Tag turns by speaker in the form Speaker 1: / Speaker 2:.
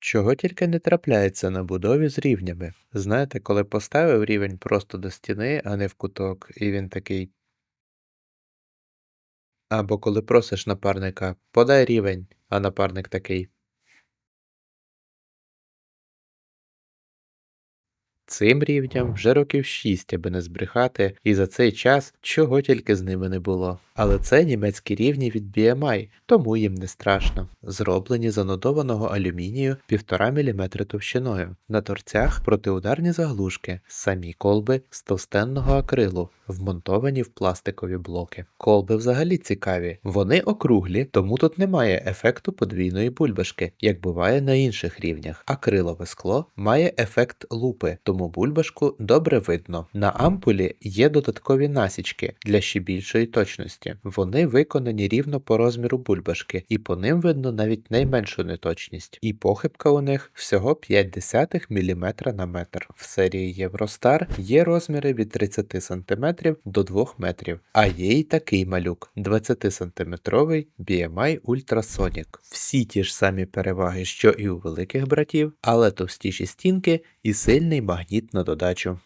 Speaker 1: Чого тільки не трапляється на будові з рівнями. Знаєте, коли поставив рівень просто до стіни, а не в куток, і він такий. Або коли просиш напарника подай рівень, а напарник такий. Цим рівням вже років шість, аби не збрехати, і за цей час чого тільки з ними не було. Але це німецькі рівні від BMI, тому їм не страшно. Зроблені з анодованого алюмінію 1,5 мм товщиною. На торцях протиударні заглушки, самі колби з товстенного акрилу, вмонтовані в пластикові блоки. Колби взагалі цікаві. Вони округлі, тому тут немає ефекту подвійної бульбашки, як буває на інших рівнях. Акрилове скло має ефект лупи, тому бульбашку добре видно. На ампулі є додаткові насічки для ще більшої точності. Вони виконані рівно по розміру бульбашки, і по ним видно навіть найменшу неточність. І похибка у них всього 0,5 мм на метр. В серії Євростар є розміри від 30 см до 2 метрів, а є й такий малюк 20-сантиметровий BMI Ultrasonic. Всі ті ж самі переваги, що і у великих братів, але товстіші стінки і сильний магніт на додачу.